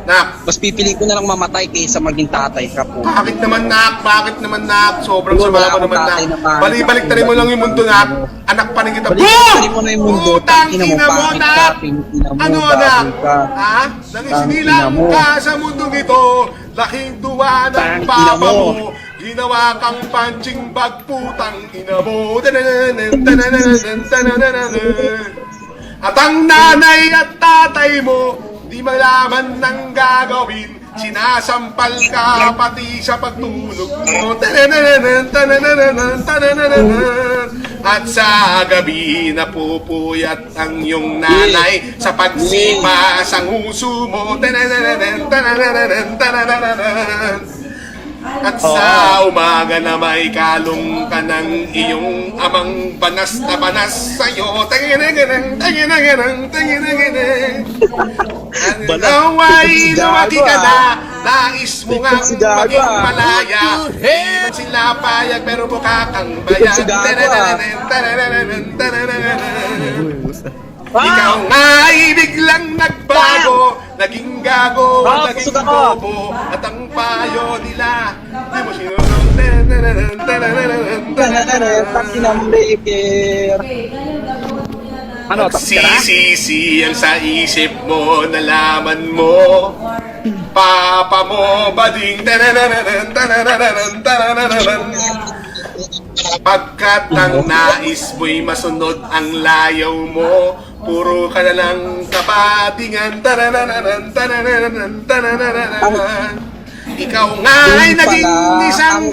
Nak, Mas pipili ko na lang mamatay kaysa maging tatay ka po. bakit naman nak? Bakit naman nak? Sobrang Wala sama ko akong naman tatay nak. na mahal. Balik-balik tayo mo lang yung mundo nak. Anak pa rin kita. Balik-balik mo na yung mundo. Putang Tangina mo, ina mo pangit nak. ka, mo, Ano baboy nak? ka. Ha? Tangina mo. ka sa mundong ito. Laking tuwa ng Tangina papa mo. mo. Ginawa kang punching bag putang ina mo. Tanananan, tanananan, tanananan. At ang nanay at tatay mo, di malaman ng gagawin. Sinasampal ka pati sa pagtulog mo. At sa gabi napupuyat ang iyong nanay sa pagsipa sa nguso mo. At sa umaga na may kalong ka ng iyong amang banas na banas sa'yo. Tanginanginang, tanginanginang, tanginanginang. Ang Banas. naway lumaki ka ah. na, nais mo nga maging ah. malaya. Man sila payag pero mukha kang bayan. Ah. Ah! Ikaw nga ay biglang nagbago Naging gago Ah, at naging busog ako. bobo At ang payo nila Di mo sinunod Tanananan, tanananan, tanananan. Tangina mo, breaker. Ano, tapos ka na? Nagsisisi ang sa isip mo Nalaman mo Papa mo bading tanananan Pagkat ang nais mo'y masunod ang layaw mo Puro ka na lang kapatingan Ikaw nga ay naging isang ang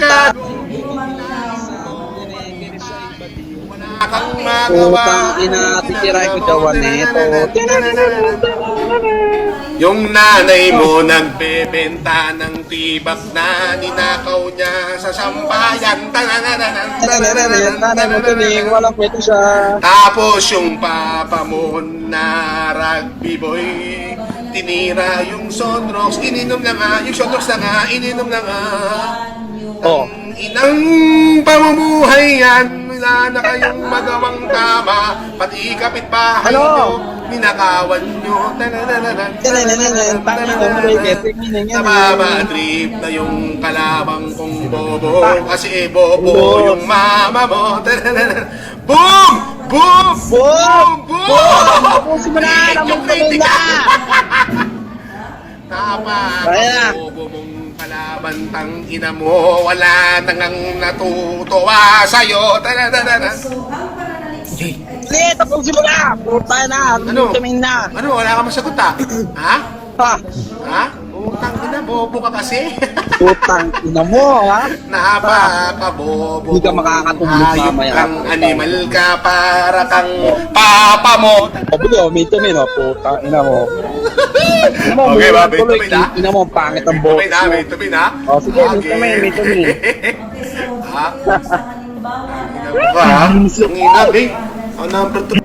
kang magawa ina, titiray ko jawan nito. Yung nanay mo nagbebenta ng tibak na ninakaw niya sa sampayan. Nanay mo tanananan. walang kwento siya. Tapos yung papa mo na rugby boy, tinira yung sunrocks, ininom na nga, yung sunrocks na nga, ininom na nga. Oh. Ang inang pamumuhay yan, wala na kayong magawang tama, pati kapitbahay Ano? nyo, ninakawan nyo. Nababadrip na yung kalabang kong bobo Kasi bobo yung mama mo. Boom! Boom! Boom! Boom! Tapusin mo na, kritika. na. Tama Kaya kalaban tang ina mo Wala nang natutuwa sa'yo Tanananan. Hindi, tapusin mo na. Puta na, Ano? tumin na. Ano? Wala ka masagot ah? Ha? Ha? Ha? Bobo ka kasi Putang ina mo, ha? Napakabobo. Hindi ka makakatulog Hayop mamaya. kang animal ka para kang papa mo. Sabi ko, may tumin, oh. Putang ina mo. Ina mo, Okay ba? may tuloy, tumin, ha? Ina mo, ang pangit ang Tumin box na, mo. may tumin ha? Oh, sige, may tumin, may tumin. Ha? Ang ina ka ha? Ang ina, babe. Ang number two.